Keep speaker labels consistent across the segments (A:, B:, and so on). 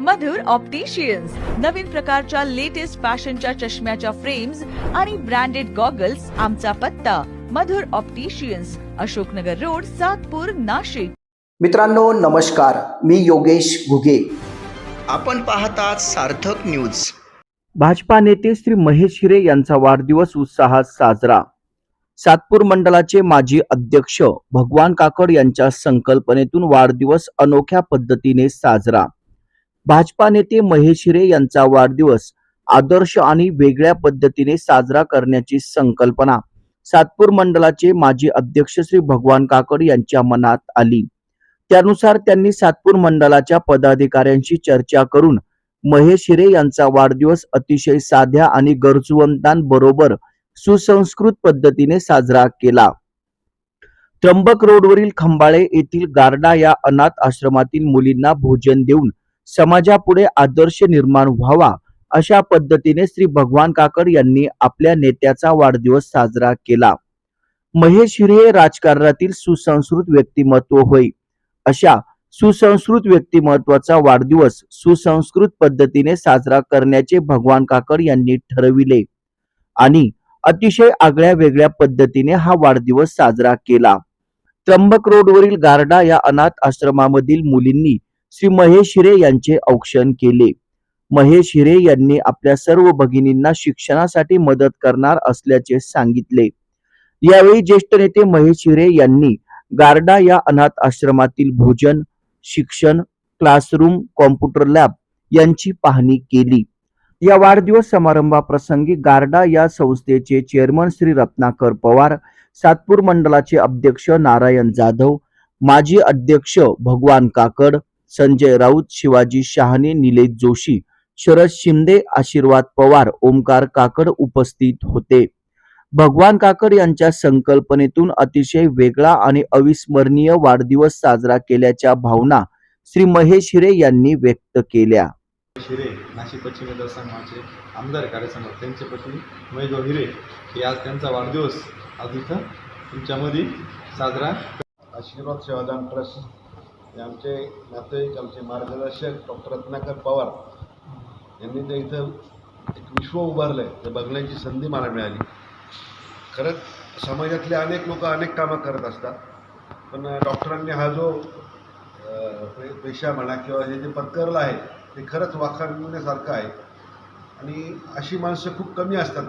A: मधुर opticians नवीन प्रकारच्या latest फॅशनच्या चष्म्याच्या फ्रेम्स आणि ब्रँडेड गॉगल्स आमचा पत्ता. Madhur opticians Ashoknagar road Satpur Nashik.
B: मित्रांनो नमस्कार. मी योगेश घुगे.
C: आपण पाहतात सार्थक न्यूज
D: भाजपा नेते श्री महेश हिरे यांचा वाढदिवस उत्साहात साजरा. सातपूर मंडलाचे माजी अध्यक्ष भगवान काकड यांच्या संकल्पनेतून वाढदिवस अनोख्या पद्धतीने साजरा. भाजपा नेते महेश हिरे यांचा वाढदिवस आदर्श आणि वेगळ्या पद्धतीने साजरा करण्याची संकल्पना सातपूर मंडळाचे माजी अध्यक्ष श्री भगवान काकड यांच्या मनात आली. त्यानुसार त्यांनी सातपूर मंडळाच्या पदाधिकाऱ्यांशी चर्चा करून महेश हिरे यांचा वाढदिवस अतिशय साध्या आणि गरजवंतांबरोबर सुसंस्कृत पद्धतीने साजरा केला. त्र्यंबक रोडवरील खंबाळे येथील गारडा या अनाथ आश्रमातील मुलींना भोजन देऊन समाजापुढे आदर्श निर्माण व्हावा अशा पद्धतीने श्री भगवान काकड यांनी आपल्या नेत्याचा वाढदिवस साजरा केला. महेश हिरे हे राजकारणातील सुसंस्कृत व्यक्तिमत्व होय. अशा सुसंस्कृत व्यक्तिमत्वाचा वाढदिवस सुसंस्कृत पद्धतीने साजरा करण्याचे भगवान काकड यांनी ठरविले आणि अतिशय आगळ्या वेगळ्या पद्धतीने हा वाढदिवस साजरा केला. त्र्यंबक रोडवरील गारडा या अनाथ आश्रमामधील मुलींनी श्री महेश हिरे यांचे औक्षण केले. महेश हिरे यांनी आपल्या सर्व भगिनींना शिक्षणासाठी मदत करणार असल्याचे सांगितले. यावेळी ज्येष्ठ नेते महेश हिरे यांनी गारडा या अनाथ आश्रमातील भोजन शिक्षण क्लासरूम कॉम्प्युटर लॅब यांची पाहणी केली. या वाढदिवस समारंभाप्रसंगी गारडा या संस्थेचे चेअरमन श्री रत्नाकर पवार सातपूर मंडळाचे अध्यक्ष नारायण जाधव माजी अध्यक्ष भगवान काकड संजय राऊत शिवाजी शहाणे निलेश जोशी शरद शिंदे आशीर्वाद पवार ओमकार काकड उपस्थित होते. भगवान काकड यांच्या संकल्पनेतून अतिशय वेगळा आणि अविस्मरणीय वाढदिवस साजरा केल्याच्या भावना श्री महेश हिरे यांनी व्यक्त केल्या.
E: हिरे नाशिक पश्चिम मतदारसंघाचे आमदार कार्यसमोर त्यांचे पत्नी महेशभाऊ हिरे हे आज त्यांचा वाढदिवस आज इथं तुमच्यामध्ये साजरा. आशीर्वाद सेवादान ट्रस्ट ते आमचे नातेवाईक आमचे मार्गदर्शक डॉक्टर रत्नाकर पवार यांनी ते इथं एक विश्व उभारलं आहे ते बघण्याची संधी मला मिळाली. खरंच समाजातले अनेक लोक अनेक कामं करत असतात. पण डॉक्टरांनी हा जो पेशा म्हणा किंवा हे जे पत्करलं आहे ते खरंच वाखाणण्यासारखं आहे. आणि अशी माणसं खूप कमी असतात.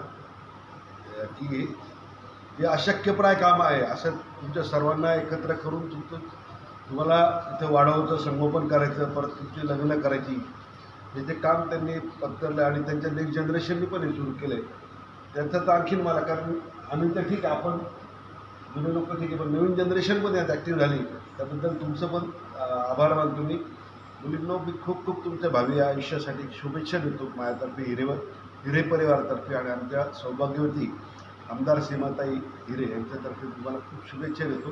E: की हे अशक्यप्राय काम आहे असं तुमच्या सर्वांना एकत्र करून तुमचं तुम्हाला इथं वाढवायचं संगोपन करायचं परत तुमची लग्न करायची हे जे काम त्यांनी पत्करलं आणि त्यांच्या नेक्स्ट जनरेशननी पण हे सुरू केलं आहे त्याचं तर आणखीन मला कारण आम्ही तर ठीक आहे आपण जुने लोक ठीक आहे पण नवीन जनरेशन पण यात ॲक्टिव्ह झाली. त्याबद्दल तुमचं पण आभार मानतो मी. मुलींनो मी खूप खूप तुमच्या भावी आयुष्यासाठी शुभेच्छा देतो माझ्यातर्फे हिरेवर हिरे परिवारातर्फे आणि आमच्या सौभाग्यवती आमदार सीमाताई हिरे यांच्यातर्फे तुम्हाला खूप शुभेच्छा देतो.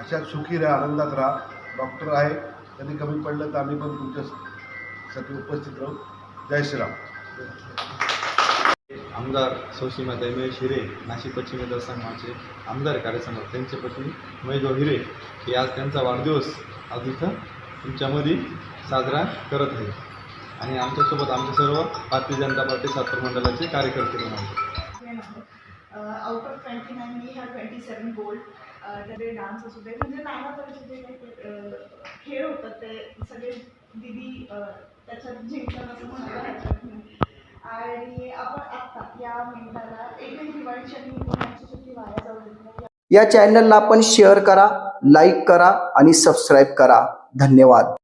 E: अशा सुखी राहा आनंदात राहा. डॉक्टर आहे कधी कमी पडलं तर आम्ही पण तुमच्यासाठी उपस्थित राहू. जय श्रीराम. आमदार सौसीमाताई महेश हिरे नाशिक पश्चिम मतदारसंघाचे आमदार कार्यसंघ त्यांचे पत्नी महेशभाऊ हिरे हे आज त्यांचा वाढदिवस आज इथं तुमच्यामध्ये साजरा करत आहे आणि आमच्यासोबत आमचे सर्व भारतीय जनता पार्टी सातपूर मंडळाचे कार्यकर्ते पण आहेत.
F: आउट ऑफ ट्वेंटी नाईन मी ह्या ट्वेंटी सेवन गोल्ड त्याचे डान्स असू दे. म्हणजे नाना तऱ्हेचे जे खेळ होतात ते सगळे दिदी त्याच्यात जिंकतात असं म्हणायला आणि आपण आत्ता या मिनिटाला एकही दिवाळीच्या निमित्ताने सुट्टी वाया जाऊ देत नाही.
B: या चॅनलला आपण शेअर करा लाईक करा आणि सबस्क्राईब करा. धन्यवाद.